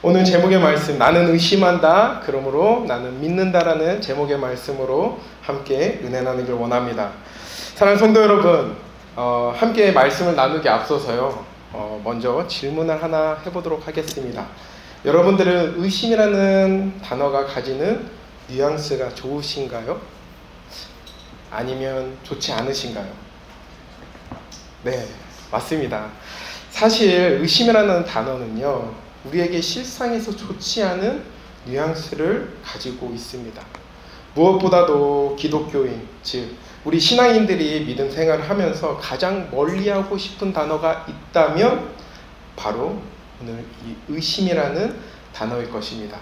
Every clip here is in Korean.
오늘 제목의 말씀 나는 의심한다 그러므로 나는 믿는다라는 제목의 말씀으로 함께 은혜 나누길 원합니다. 사랑하는 성도 여러분, 어, 함께 말씀을 나누기 앞서서요. 어, 먼저 질문을 하나 해보도록 하겠습니다. 여러분들은 의심이라는 단어가 가지는 뉘앙스가 좋으신가요? 아니면 좋지 않으신가요? 네, 맞습니다. 사실 의심이라는 단어는요. 우리에게 실상에서 좋지 않은 뉘앙스를 가지고 있습니다. 무엇보다도 기독교인, 즉 우리 신앙인들이 믿음 생활을 하면서 가장 멀리하고 싶은 단어가 있다면 바로 오늘 이 의심이라는 단어일 것입니다.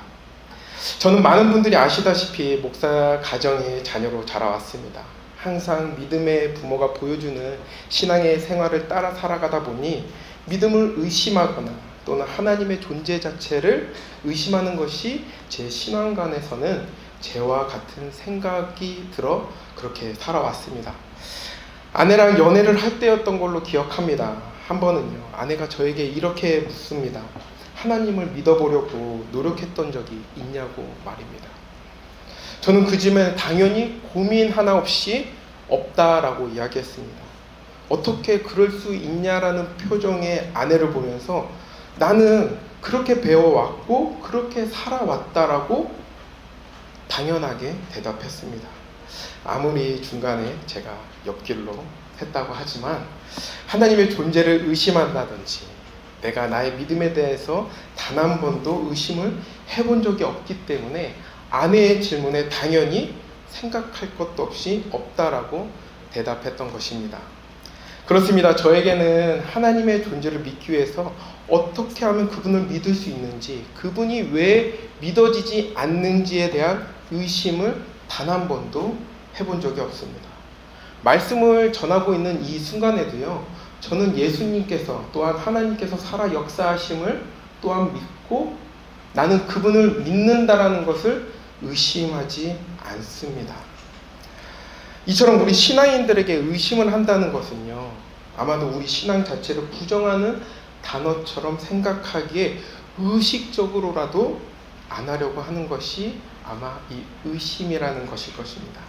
저는 많은 분들이 아시다시피 목사 가정의 자녀로 자라왔습니다. 항상 믿음의 부모가 보여주는 신앙의 생활을 따라 살아가다 보니 믿음을 의심하거나 또는 하나님의 존재 자체를 의심하는 것이 제 신앙관에서는 죄와 같은 생각이 들어 그렇게 살아왔습니다. 아내랑 연애를 할 때였던 걸로 기억합니다. 한 번은요, 아내가 저에게 이렇게 묻습니다. 하나님을 믿어보려고 노력했던 적이 있냐고 말입니다. 저는 그 즈음에 당연히 고민 하나 없이 없다라고 이야기했습니다. 어떻게 그럴 수 있냐라는 표정의 아내를 보면서 나는 그렇게 배워왔고 그렇게 살아왔다라고 당연하게 대답했습니다. 아무리 중간에 제가 옆길로 했다고 하지만 하나님의 존재를 의심한다든지 내가 나의 믿음에 대해서 단 한 번도 의심을 해본 적이 없기 때문에 아내의 질문에 당연히 생각할 것도 없이 없다라고 대답했던 것입니다. 그렇습니다. 저에게는 하나님의 존재를 믿기 위해서 어떻게 하면 그분을 믿을 수 있는지, 그분이 왜 믿어지지 않는지에 대한 의심을 단 한 번도 해본 적이 없습니다. 말씀을 전하고 있는 이 순간에도요, 저는 예수님께서 또한 하나님께서 살아 역사하심을 또한 믿고 나는 그분을 믿는다라는 것을 의심하지 않습니다. 이처럼 우리 신앙인들에게 의심을 한다는 것은요, 아마도 우리 신앙 자체를 부정하는 단어처럼 생각하기에 의식적으로라도 안 하려고 하는 것이 아마 이 의심이라는 것일 것입니다.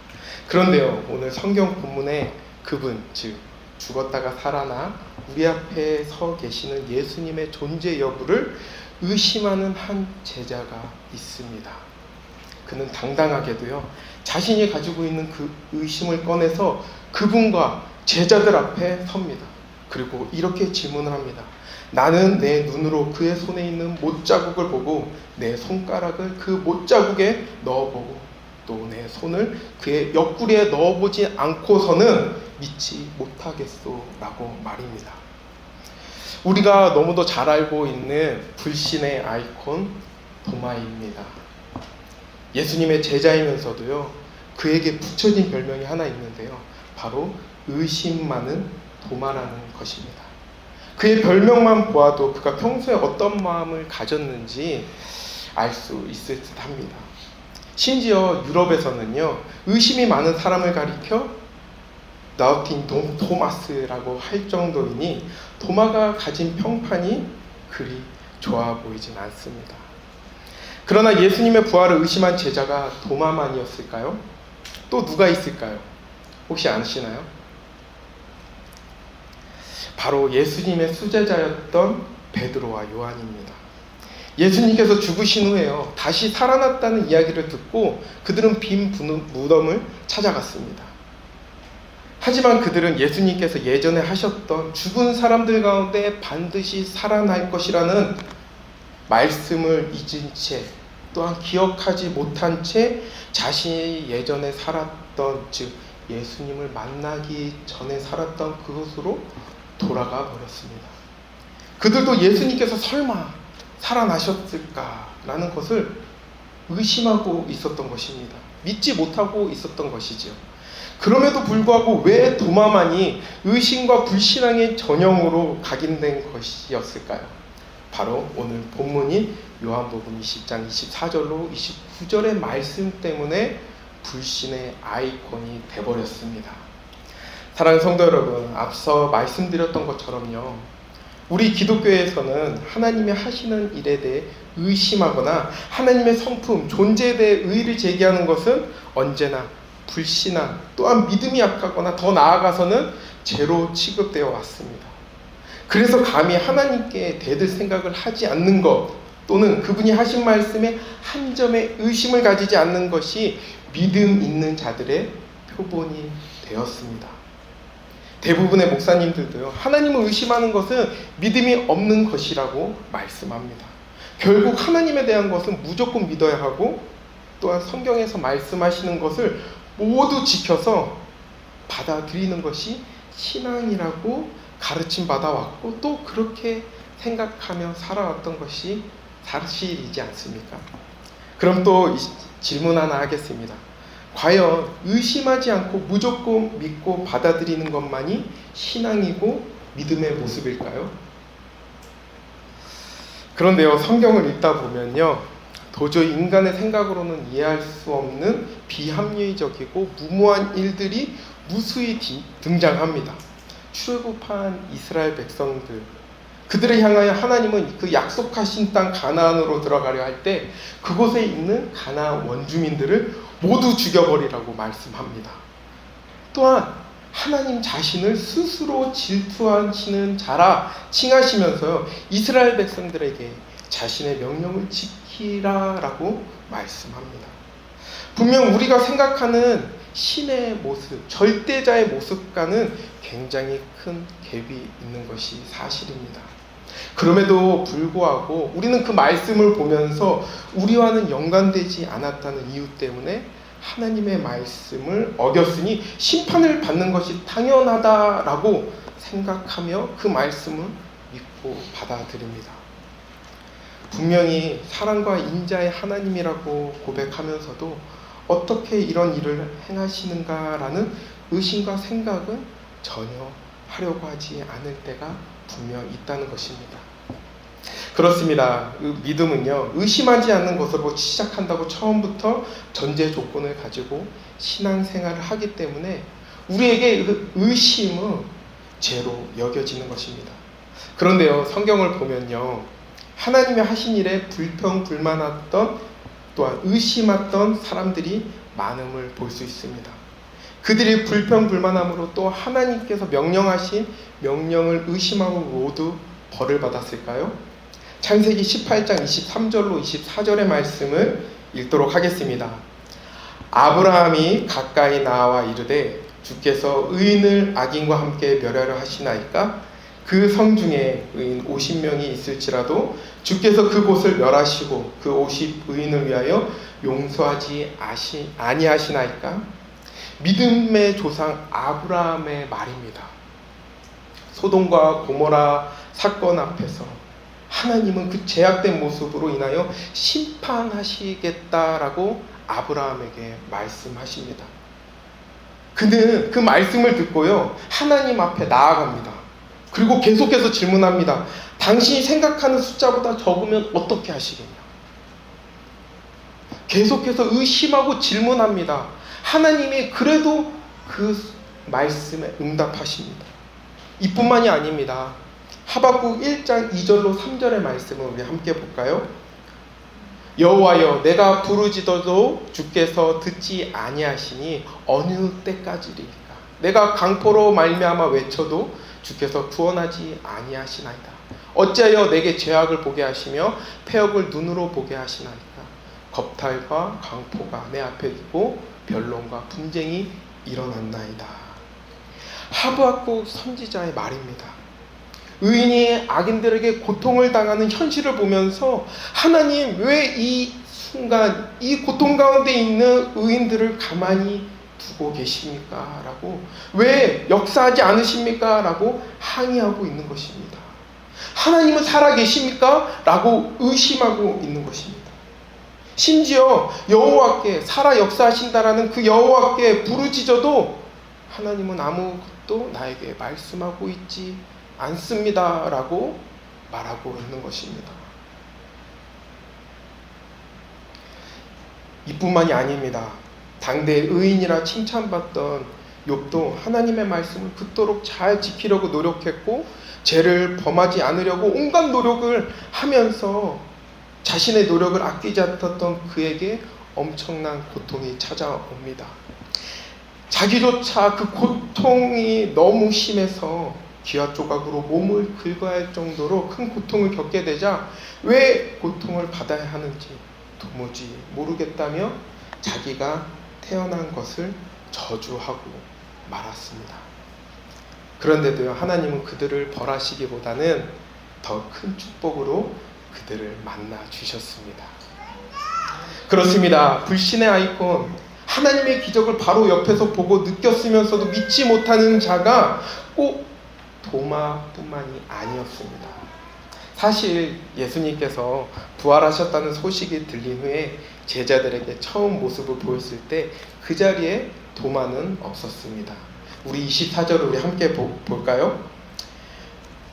그런데요, 오늘 성경 본문에 그분, 즉, 죽었다가 살아나 우리 앞에 서 계시는 예수님의 존재 여부를 의심하는 한 제자가 있습니다. 그는 당당하게도요, 자신이 가지고 있는 그 의심을 꺼내서 그분과 제자들 앞에 섭니다. 그리고 이렇게 질문을 합니다. 나는 내 눈으로 그의 손에 있는 못자국을 보고 내 손가락을 그 못자국에 넣어보고 또 내 손을 그의 옆구리에 넣어보지 않고서는 믿지 못하겠소 라고 말입니다. 우리가 너무도 잘 알고 있는 불신의 아이콘 도마입니다. 예수님의 제자이면서도요, 그에게 붙여진 별명이 하나 있는데요. 바로 의심 많은 도마라는 것입니다. 그의 별명만 보아도 그가 평소에 어떤 마음을 가졌는지 알 수 있을 듯 합니다. 심지어 유럽에서는요, 의심이 많은 사람을 가리켜 나우팅 동 토마스라고 할 정도이니 도마가 가진 평판이 그리 좋아 보이진 않습니다. 그러나 예수님의 부활을 의심한 제자가 도마만이었을까요? 또 누가 있을까요? 혹시 아시나요? 바로 예수님의 수제자였던 베드로와 요한입니다. 예수님께서 죽으신 후에요. 다시 살아났다는 이야기를 듣고 그들은 빈 무덤을 찾아갔습니다. 하지만 그들은 예수님께서 예전에 하셨던 죽은 사람들 가운데 반드시 살아날 것이라는 말씀을 잊은 채 또한 기억하지 못한 채 자신이 예전에 살았던 즉 예수님을 만나기 전에 살았던 그곳으로 돌아가 버렸습니다. 그들도 예수님께서 설마 살아나셨을까라는 것을 의심하고 있었던 것입니다. 믿지 못하고 있었던 것이죠. 그럼에도 불구하고 왜 도마만이 의심과 불신앙의 전형으로 각인된 것이었을까요? 바로 오늘 본문인 요한복음 20장 24절로 29절의 말씀 때문에 불신의 아이콘이 되버렸습니다. 사랑하는 성도 여러분, 앞서 말씀드렸던 것처럼요. 우리 기독교에서는 하나님의 하시는 일에 대해 의심하거나 하나님의 성품, 존재에 대해 의의를 제기하는 것은 언제나 불신앙, 또한 믿음이 약하거나 더 나아가서는 죄로 취급되어 왔습니다. 그래서 감히 하나님께 대들 생각을 하지 않는 것, 또는 그분이 하신 말씀에 한 점의 의심을 가지지 않는 것이 믿음 있는 자들의 표본이 되었습니다. 대부분의 목사님들도요, 하나님을 의심하는 것은 믿음이 없는 것이라고 말씀합니다. 결국 하나님에 대한 것은 무조건 믿어야 하고, 또한 성경에서 말씀하시는 것을 모두 지켜서 받아들이는 것이 신앙이라고 가르침 받아왔고, 또 그렇게 생각하며 살아왔던 것이 사실이지 않습니까? 그럼 또 질문 하나 하겠습니다. 과연 의심하지 않고 무조건 믿고 받아들이는 것만이 신앙이고 믿음의 모습일까요? 그런데요, 성경을 읽다 보면요, 도저히 인간의 생각으로는 이해할 수 없는 비합리적이고 무모한 일들이 무수히 등장합니다. 출애굽한 이스라엘 백성들, 그들을 향하여 하나님은 그 약속하신 땅 가나안으로 들어가려 할 때 그곳에 있는 가나안 원주민들을 모두 죽여버리라고 말씀합니다. 또한 하나님 자신을 스스로 질투하시는 자라 칭하시면서요 이스라엘 백성들에게 자신의 명령을 지키라라고 말씀합니다. 분명 우리가 생각하는 신의 모습, 절대자의 모습과는 굉장히 큰 갭이 있는 것이 사실입니다. 그럼에도 불구하고 우리는 그 말씀을 보면서 우리와는 연관되지 않았다는 이유 때문에 하나님의 말씀을 어겼으니 심판을 받는 것이 당연하다라고 생각하며 그 말씀을 믿고 받아들입니다. 분명히 사랑과 인자의 하나님이라고 고백하면서도 어떻게 이런 일을 행하시는가라는 의심과 생각은 전혀 하려고 하지 않을 때가 분명 있다는 것입니다. 그렇습니다. 그 믿음은요, 의심하지 않는 것으로 시작한다고 처음부터 전제 조건을 가지고 신앙생활을 하기 때문에 우리에게 그 의심은 죄로 여겨지는 것입니다. 그런데요, 성경을 보면요, 하나님의 하신 일에 불평 불만했던 또한 의심했던 사람들이 많음을 볼 수 있습니다. 그들이 불평 불만함으로 또 하나님께서 명령하신 명령을 의심하고 모두 벌을 받았을까요? 창세기 18장 23절로 24절의 말씀을 읽도록 하겠습니다. 아브라함이 가까이 나와 이르되 주께서 의인을 악인과 함께 멸하려 하시나이까 그 성 중에 의인 50명이 있을지라도 주께서 그곳을 멸하시고 그 50의인을 위하여 용서하지 아시, 아니하시나이까 믿음의 조상 아브라함의 말입니다. 소돔과 고모라 사건 앞에서 하나님은 그 제약된 모습으로 인하여 심판하시겠다라고 아브라함에게 말씀하십니다. 그는 그 말씀을 듣고요, 하나님 앞에 나아갑니다. 그리고 계속해서 질문합니다. 당신이 생각하는 숫자보다 적으면 어떻게 하시겠냐? 계속해서 의심하고 질문합니다. 하나님이 그래도 그 말씀에 응답하십니다. 이뿐만이 아닙니다. 하박국 1장 2절로 3절의 말씀을 우리 함께 볼까요? 여호와여 내가 부르짖어도 주께서 듣지 아니하시니 어느 때까지리까? 내가 강포로 말미암아 외쳐도 주께서 구원하지 아니하시나이다. 어찌하여 내게 죄악을 보게 하시며 폐역을 눈으로 보게 하시나이까? 겁탈과 강포가 내 앞에 있고 변론과 분쟁이 일어났나이다. 하박국 선지자의 말입니다 의인이 악인들에게 고통을 당하는 현실을 보면서 하나님 왜 이 순간 이 고통 가운데 있는 의인들을 가만히 두고 계십니까? 라고 왜 역사하지 않으십니까? 라고 항의하고 있는 것입니다. 하나님은 살아 계십니까? 라고 의심하고 있는 것입니다. 심지어 여호와께 살아 역사하신다라는 그 여호와께 부르짖어도 하나님은 아무것도 나에게 말씀하고 있지 않습니다 라고 말하고 있는 것입니다. 이뿐만이 아닙니다. 당대 의인이라 칭찬받던 욥도 하나님의 말씀을 붙도록 잘 지키려고 노력했고 죄를 범하지 않으려고 온갖 노력을 하면서 자신의 노력을 아끼지 않았던 그에게 엄청난 고통이 찾아옵니다. 자기조차 그 고통이 너무 심해서 기와 조각으로 몸을 긁어야 할 정도로 큰 고통을 겪게 되자 왜 고통을 받아야 하는지 도무지 모르겠다며 자기가 태어난 것을 저주하고 말았습니다. 그런데도요, 하나님은 그들을 벌하시기보다는 더 큰 축복으로 그들을 만나 주셨습니다. 그렇습니다. 불신의 아이콘, 하나님의 기적을 바로 옆에서 보고 느꼈으면서도 믿지 못하는 자가 꼭 도마뿐만이 아니었습니다. 사실 예수님께서 부활하셨다는 소식이 들린 후에 제자들에게 처음 모습을 보였을 때 그 자리에 도마는 없었습니다. 우리 24절을 우리 함께 보, 볼까요?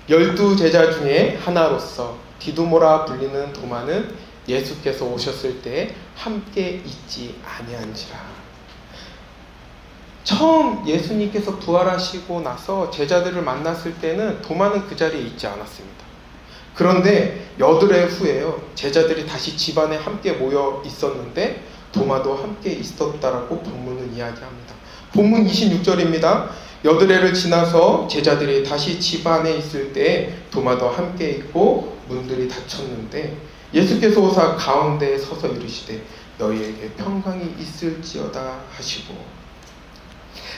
열두 제자 중에 하나로서 디두모라 불리는 도마는 예수께서 오셨을 때 함께 있지 아니한지라. 처음 예수님께서 부활하시고 나서 제자들을 만났을 때는 도마는 그 자리에 있지 않았습니다. 그런데 여드레 후에요. 제자들이 다시 집안에 함께 모여 있었는데 도마도 함께 있었다라고 본문은 이야기합니다. 본문 26절입니다. 여드레를 지나서 제자들이 다시 집안에 있을 때 도마도 함께 있고 문들이 닫혔는데 예수께서 오사 가운데에 서서 이르시되 너희에게 평강이 있을지어다 하시고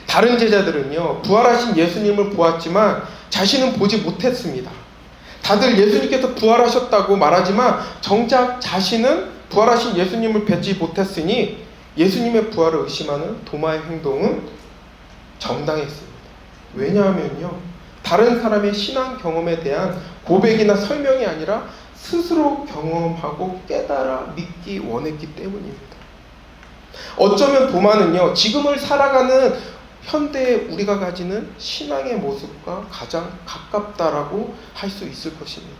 다른 제자들은요 부활하신 예수님을 보았지만 자신은 보지 못했습니다. 다들 예수님께서 부활하셨다고 말하지만 정작 자신은 부활하신 예수님을 뵙지 못했으니 예수님의 부활을 의심하는 도마의 행동은 정당했습니다. 왜냐하면요 다른 사람의 신앙 경험에 대한 고백이나 설명이 아니라 스스로 경험하고 깨달아 믿기 원했기 때문입니다. 어쩌면 도마는요, 지금을 살아가는 현대에 우리가 가지는 신앙의 모습과 가장 가깝다라고 할 수 있을 것입니다.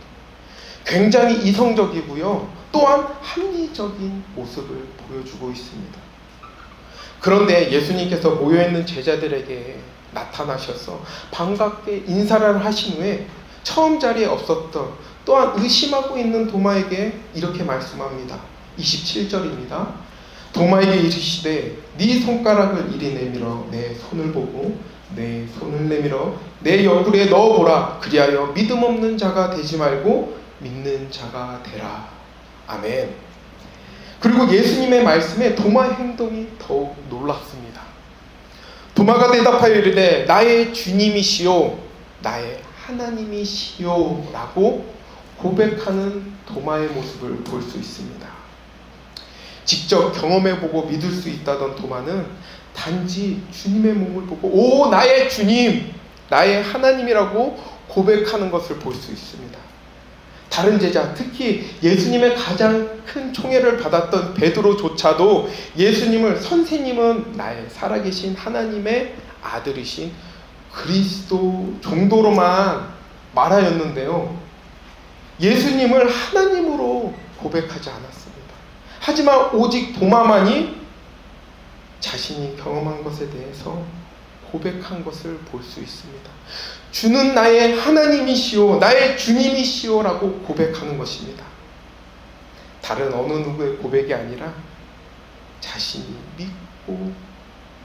굉장히 이성적이고요, 또한 합리적인 모습을 보여주고 있습니다. 그런데 예수님께서 모여있는 제자들에게 나타나셔서 반갑게 인사를 하신 후에 처음 자리에 없었던 또한 의심하고 있는 도마에게 이렇게 말씀합니다. 27절입니다. 도마에게 이르시되 네 손가락을 이리 내밀어 내 손을 보고 내 손을 내밀어 내 옆구리에 넣어보라 그리하여 믿음 없는 자가 되지 말고 믿는 자가 되라. 아멘. 그리고 예수님의 말씀에 도마의 행동이 더욱 놀랍습니다. 도마가 대답하여 이르되 나의 주님이시요 나의 하나님이시요 라고 고백하는 도마의 모습을 볼 수 있습니다. 직접 경험해보고 믿을 수 있다던 도마는 단지 주님의 몸을 보고 오 나의 주님 나의 하나님이라고 고백하는 것을 볼 수 있습니다. 다른 제자 특히 예수님의 가장 큰 총애를 받았던 베드로조차도 예수님을 선생님은 나의 살아계신 하나님의 아들이신 그리스도 정도로만 말하였는데요. 예수님을 하나님으로 고백하지 않았습니다. 하지만 오직 도마만이 자신이 경험한 것에 대해서 고백한 것을 볼 수 있습니다. 주는 나의 하나님이시오, 나의 주님이시오라고 고백하는 것입니다. 다른 어느 누구의 고백이 아니라 자신이 믿고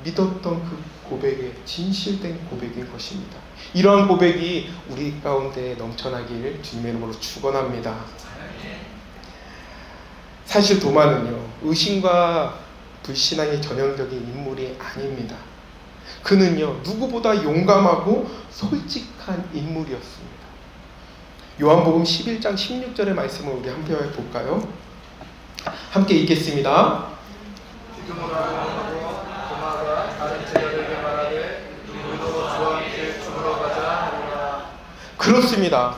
믿었던 그 고백의 진실된 고백인 것입니다. 이러한 고백이 우리 가운데 넘쳐나길 주님의 이름으로 축원합니다. 사실 도마는요 의심과 불신앙이 전형적인 인물이 아닙니다. 그는요 누구보다 용감하고 솔직한 인물이었습니다. 요한복음 11장 16절의 말씀을 우리 함께 볼까요? 함께 읽겠습니다. 그렇습니다.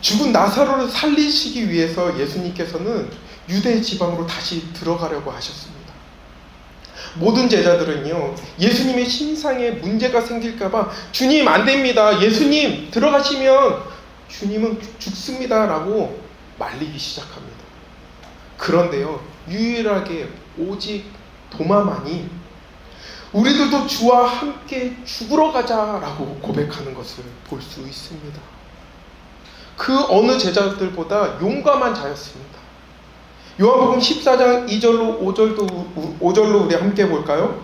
죽은 나사로를 살리시기 위해서 예수님께서는 유대 지방으로 다시 들어가려고 하셨습니다. 모든 제자들은요, 예수님의 신상에 문제가 생길까봐 주님 안 됩니다. 예수님 들어가시면 주님은 죽습니다 라고 말리기 시작합니다. 그런데요, 유일하게 오직 도마만이 우리들도 주와 함께 죽으러 가자라고 고백하는 것을 볼 수 있습니다. 그 어느 제자들보다 용감한 자였습니다. 요한복음 14장 2절로 5절도 5절로 우리 함께 볼까요?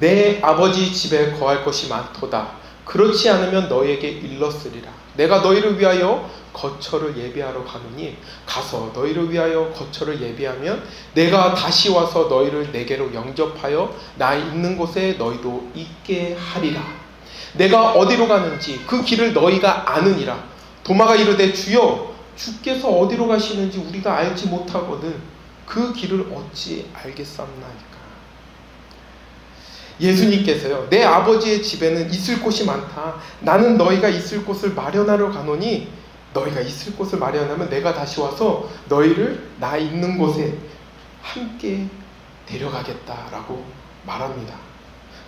내 아버지 집에 거할 것이 많도다. 그렇지 않으면 너에게 일렀으리라. 내가 너희를 위하여 거처를 예비하러 가느니 가서 너희를 위하여 거처를 예비하면 내가 다시 와서 너희를 내게로 영접하여 나 있는 곳에 너희도 있게 하리라. 내가 어디로 가는지 그 길을 너희가 아느니라. 도마가 이르되 주여 주께서 어디로 가시는지 우리가 알지 못하거든 그 길을 어찌 알겠사옵나이까. 예수님께서요, 내 아버지의 집에는 있을 곳이 많다. 나는 너희가 있을 곳을 마련하러 가노니 너희가 있을 곳을 마련하면 내가 다시 와서 너희를 나 있는 곳에 함께 데려가겠다라고 말합니다.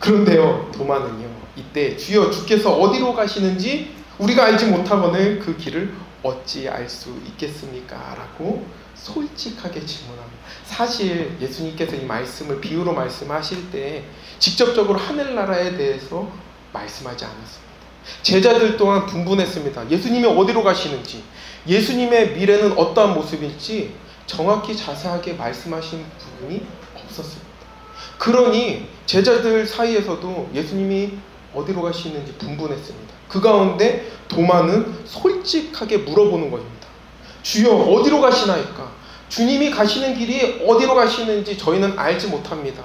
그런데요, 도마는요, 이때 주여 주께서 어디로 가시는지 우리가 알지 못하거늘 그 길을 어찌 알 수 있겠습니까? 라고 솔직하게 질문합니다. 사실 예수님께서 이 말씀을 비유로 말씀하실 때 직접적으로 하늘나라에 대해서 말씀하지 않았습니다. 제자들 또한 분분했습니다. 예수님이 어디로 가시는지, 예수님의 미래는 어떠한 모습일지 정확히 자세하게 말씀하신 부분이 없었습니다. 그러니 제자들 사이에서도 예수님이 어디로 가시는지 분분했습니다. 그 가운데 도마는 솔직하게 물어보는 것입니다. 주여 어디로 가시나이까? 주님이 가시는 길이 어디로 가시는지 저희는 알지 못합니다.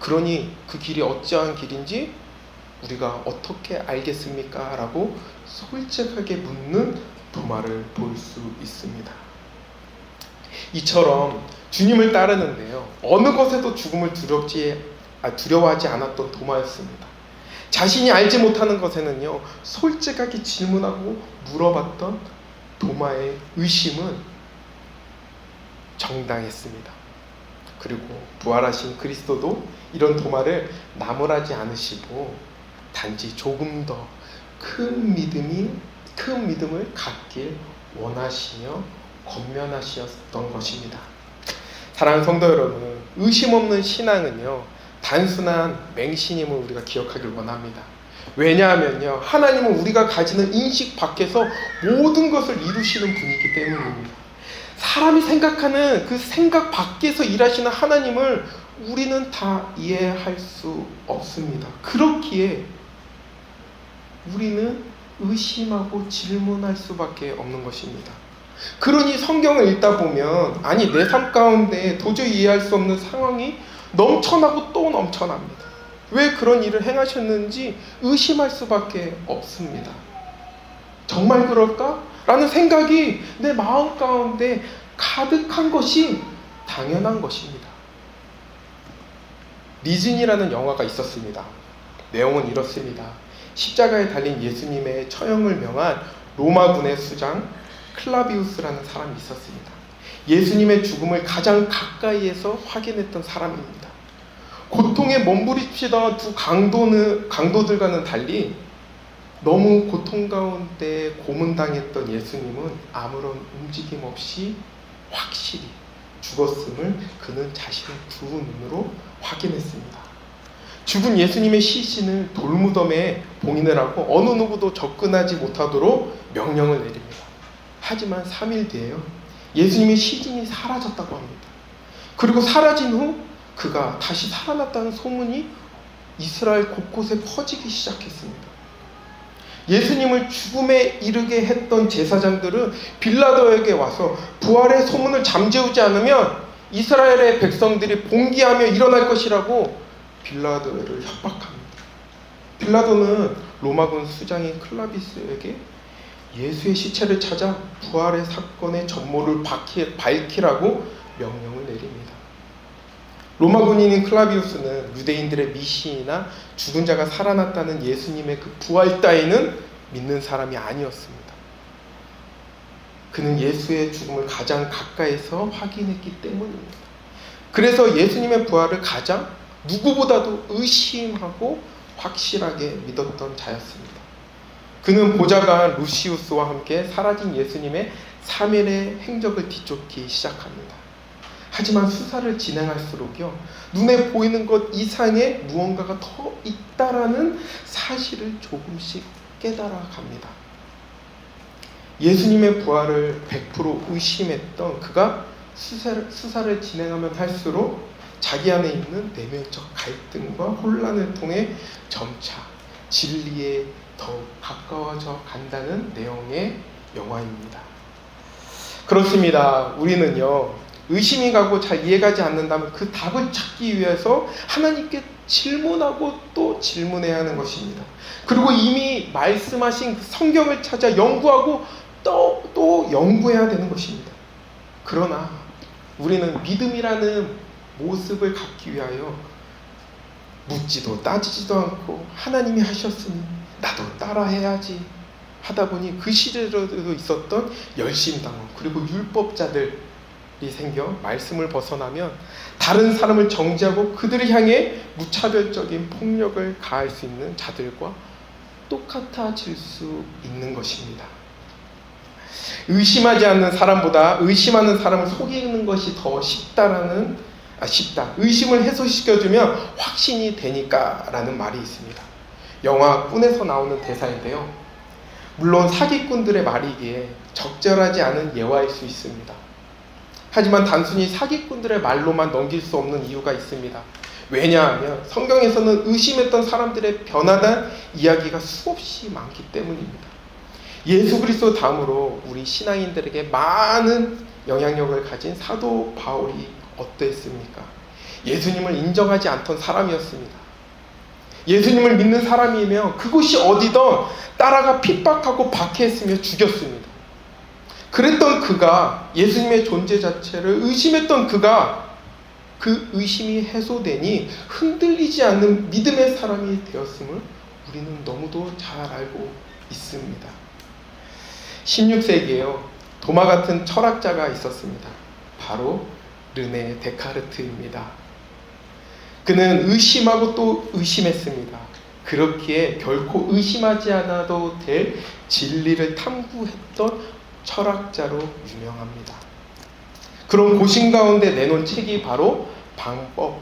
그러니 그 길이 어찌한 길인지 우리가 어떻게 알겠습니까? 라고 솔직하게 묻는 도마를 볼 수 있습니다. 이처럼 주님을 따르는데요. 어느 것에도 죽음을 두렵지, 아, 두려워하지 않았던 도마였습니다. 자신이 알지 못하는 것에는요, 솔직하게 질문하고 물어봤던 도마의 의심은 정당했습니다. 그리고 부활하신 그리스도도 이런 도마를 나무라지 않으시고 단지 조금 더 큰 믿음이 큰 믿음을 갖길 원하시며 권면하셨던 것입니다. 사랑하는 성도 여러분, 의심 없는 신앙은요 단순한 맹신임을 우리가 기억하길 원합니다. 왜냐하면요 하나님은 우리가 가지는 인식 밖에서 모든 것을 이루시는 분이기 때문입니다. 사람이 생각하는 그 생각 밖에서 일하시는 하나님을 우리는 다 이해할 수 없습니다. 그렇기에 우리는 의심하고 질문할 수밖에 없는 것입니다. 그러니 성경을 읽다 보면 아니 내 삶 가운데 도저히 이해할 수 없는 상황이 넘쳐나고 또 넘쳐납니다. 왜 그런 일을 행하셨는지 의심할 수밖에 없습니다. 정말 그럴까? 라는 생각이 내 마음 가운데 가득한 것이 당연한 것입니다. 리즌이라는 영화가 있었습니다. 내용은 이렇습니다. 십자가에 달린 예수님의 처형을 명한 로마군의 수장 클라비우스라는 사람이 있었습니다. 예수님의 죽음을 가장 가까이에서 확인했던 사람입니다. 고통에 몸부림치던 두 강도는, 강도들과는 달리 너무 고통 가운데 고문당했던 예수님은 아무런 움직임 없이 확실히 죽었음을 그는 자신의 두 눈으로 확인했습니다. 죽은 예수님의 시신을 돌무덤에 봉인을 하고 어느 누구도 접근하지 못하도록 명령을 내립니다. 하지만 3일 뒤에요. 예수님의 시신이 사라졌다고 합니다. 그리고 사라진 후 그가 다시 살아났다는 소문이 이스라엘 곳곳에 퍼지기 시작했습니다. 예수님을 죽음에 이르게 했던 제사장들은 빌라도에게 와서 부활의 소문을 잠재우지 않으면 이스라엘의 백성들이 봉기하며 일어날 것이라고 빌라도를 협박합니다. 빌라도는 로마군 수장인 클라비스에게 예수의 시체를 찾아 부활의 사건의 전모를 밝히라고 명령을 내립니다. 로마 군인인 클라비우스는 유대인들의 미신이나 죽은 자가 살아났다는 예수님의 그 부활 따위는 믿는 사람이 아니었습니다. 그는 예수의 죽음을 가장 가까이서 확인했기 때문입니다. 그래서 예수님의 부활을 가장 누구보다도 의심하고 확실하게 믿었던 자였습니다. 그는 보좌관 루시우스와 함께 사라진 예수님의 3일의 행적을 뒤쫓기 시작합니다. 하지만 수사를 진행할수록요, 눈에 보이는 것 이상의 무언가가 더 있다라는 사실을 조금씩 깨달아 갑니다. 예수님의 부활을 100% 의심했던 그가 수사를, 수사를 진행하면 할수록 자기 안에 있는 내면적 갈등과 혼란을 통해 점차 진리에 더 가까워져 간다는 내용의 영화입니다. 그렇습니다. 우리는요, 의심이 가고 잘 이해가지 않는다면 그 답을 찾기 위해서 하나님께 질문하고 또 질문해야 하는 것입니다. 그리고 이미 말씀하신 그 성경을 찾아 연구하고 또, 또 연구해야 되는 것입니다. 그러나 우리는 믿음이라는 모습을 갖기 위하여 묻지도 따지지도 않고 하나님이 하셨으니 나도 따라해야지 하다 보니 그 시대에도 있었던 열심당원 그리고 율법자들이 생겨 말씀을 벗어나면 다른 사람을 정지하고 그들을 향해 무차별적인 폭력을 가할 수 있는 자들과 똑같아질 수 있는 것입니다. 의심하지 않는 사람보다 의심하는 사람을 속이는 것이 더 쉽다라는 아, 쉽다. 의심을 해소시켜주면 확신이 되니까라는 말이 있습니다. 영화 꾼에서 나오는 대사인데요. 물론 사기꾼들의 말이기에 적절하지 않은 예화일 수 있습니다. 하지만 단순히 사기꾼들의 말로만 넘길 수 없는 이유가 있습니다. 왜냐하면 성경에서는 의심했던 사람들의 변화된 이야기가 수없이 많기 때문입니다. 예수 그리스도 다음으로 우리 신앙인들에게 많은 영향력을 가진 사도 바울이 어땠습니까? 예수님을 인정하지 않던 사람이었습니다. 예수님을 믿는 사람이면 그곳이 어디든 따라가 핍박하고 박해했으며 죽였습니다. 그랬던 그가 예수님의 존재 자체를 의심했던 그가 그 의심이 해소되니 흔들리지 않는 믿음의 사람이 되었음을 우리는 너무도 잘 알고 있습니다. 16세기에요. 도마 같은 철학자가 있었습니다. 바로 르네 데카르트입니다. 그는 의심하고 또 의심했습니다. 그렇기에 결코 의심하지 않아도 될 진리를 탐구했던 철학자로 유명합니다. 그런 고심 가운데 내놓은 책이 바로 방법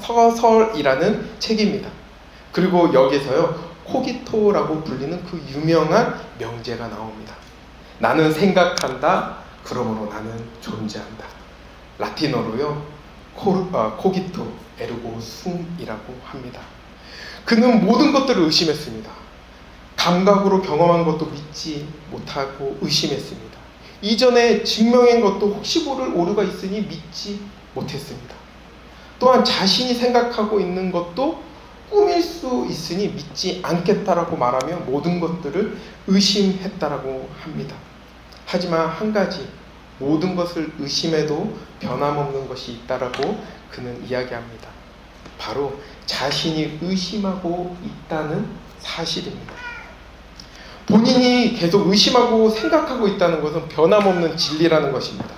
서설이라는 책입니다. 그리고 여기서요 코기토라고 불리는 그 유명한 명제가 나옵니다. 나는 생각한다. 그러므로 나는 존재한다. 라틴어로요 코, 아, 코기토 에르고 숨이라고 합니다. 그는 모든 것들을 의심했습니다. 감각으로 경험한 것도 믿지 못하고 의심했습니다. 이전에 증명한 것도 혹시 모를 오류가 있으니 믿지 못했습니다. 또한 자신이 생각하고 있는 것도 꿈일 수 있으니 믿지 않겠다라고 말하며 모든 것들을 의심했다라고 합니다. 하지만 한 가지 모든 것을 의심해도 변함없는 것이 있다라고 그는 이야기합니다. 바로 자신이 의심하고 있다는 사실입니다. 본인이 계속 의심하고 생각하고 있다는 것은 변함없는 진리라는 것입니다.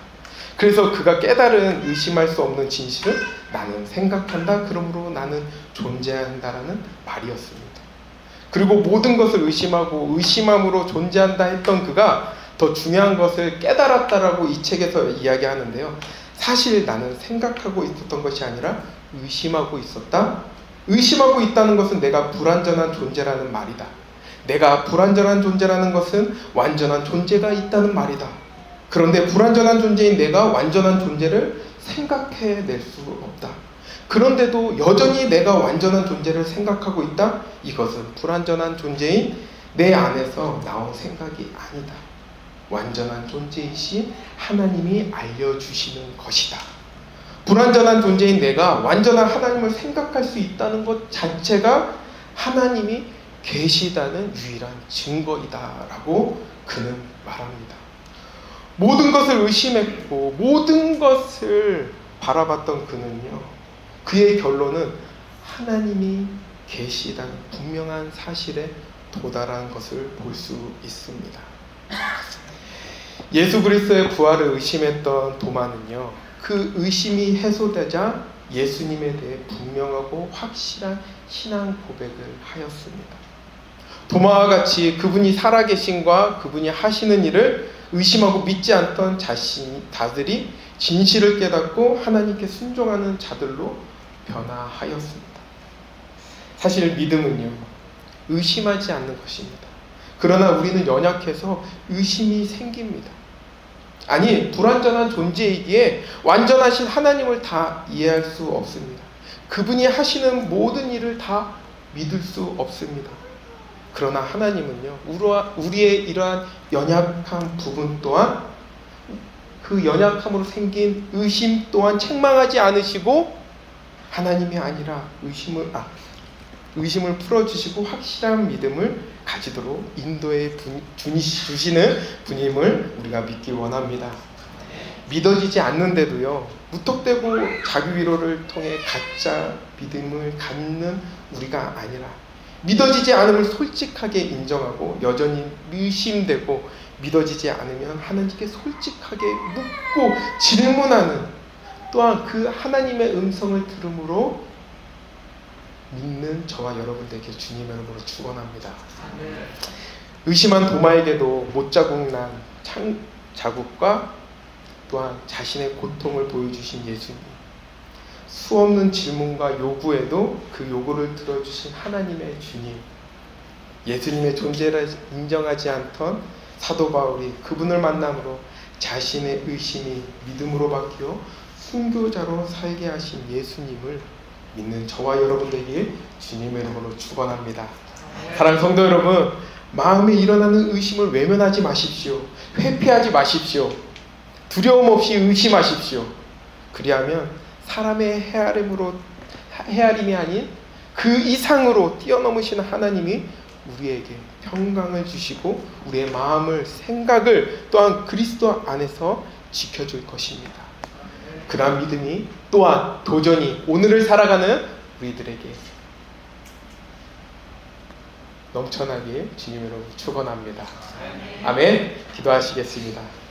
그래서 그가 깨달은 의심할 수 없는 진실은 나는 생각한다. 그러므로 나는 존재한다라는 말이었습니다. 그리고 모든 것을 의심하고 의심함으로 존재한다 했던 그가 더 중요한 것을 깨달았다라고 이 책에서 이야기하는데요. 사실 나는 생각하고 있었던 것이 아니라 의심하고 있었다. 의심하고 있다는 것은 내가 불완전한 존재라는 말이다. 내가 불완전한 존재라는 것은 완전한 존재가 있다는 말이다. 그런데 불완전한 존재인 내가 완전한 존재를 생각해낼 수 없다. 그런데도 여전히 내가 완전한 존재를 생각하고 있다? 이것은 불완전한 존재인 내 안에서 나온 생각이 아니다. 완전한 존재이신 하나님이 알려주시는 것이다. 불완전한 존재인 내가 완전한 하나님을 생각할 수 있다는 것 자체가 하나님이 계시다는 유일한 증거이다라고 그는 말합니다. 모든 것을 의심했고 모든 것을 바라봤던 그는요. 그의 결론은 하나님이 계시다는 분명한 사실에 도달한 것을 볼 수 있습니다. 예수 그리스도의 부활을 의심했던 도마는요. 그 의심이 해소되자 예수님에 대해 분명하고 확실한 신앙 고백을 하였습니다. 도마와 같이 그분이 살아계신과 그분이 하시는 일을 의심하고 믿지 않던 자신 다들이 진실을 깨닫고 하나님께 순종하는 자들로 변화하였습니다. 사실 믿음은요 의심하지 않는 것입니다. 그러나 우리는 연약해서 의심이 생깁니다. 아니 불완전한 존재이기에 완전하신 하나님을 다 이해할 수 없습니다. 그분이 하시는 모든 일을 다 믿을 수 없습니다. 그러나 하나님은요, 우리의 이러한 연약한 부분 또한 그 연약함으로 생긴 의심 또한 책망하지 않으시고 하나님이 아니라 의심을 아, 의심을 풀어주시고 확실한 믿음을 가지도록 인도해 주시는 분임을 우리가 믿기 원합니다. 믿어지지 않는데도요, 무턱대고 자기 위로를 통해 가짜 믿음을 갖는 우리가 아니라 믿어지지 않음을 솔직하게 인정하고 여전히 의심되고 믿어지지 않으면 하나님께 솔직하게 묻고 질문하는 또한 그 하나님의 음성을 들음으로 믿는 저와 여러분들에게 주님의 이름으로 축원합니다. 의심한 도마에게도 못 자국 난 창, 자국과 또한 자신의 고통을 보여주신 예수님. 수없는 질문과 요구에도 그 요구를 들어주신 하나님의 주님. 예수님의 존재를 인정하지 않던 사도 바울이 그분을 만남으로 자신의 의심이 믿음으로 바뀌어 순교자로 살게 하신 예수님을 믿는 저와 여러분들에게 주님의 이름으로 축원합니다. 사랑하는 성도 여러분, 마음에 일어나는 의심을 외면하지 마십시오. 회피하지 마십시오. 두려움 없이 의심하십시오. 그리하면 사람의 헤아림으로 헤아림이 아닌 그 이상으로 뛰어넘으시는 하나님이 우리에게 평강을 주시고 우리의 마음을 생각을 또한 그리스도 안에서 지켜줄 것입니다. 그러한 믿음이 또한 도전이 오늘을 살아가는 우리들에게 넘쳐나길 주님으로 축원합니다. 아멘. 기도하시겠습니다.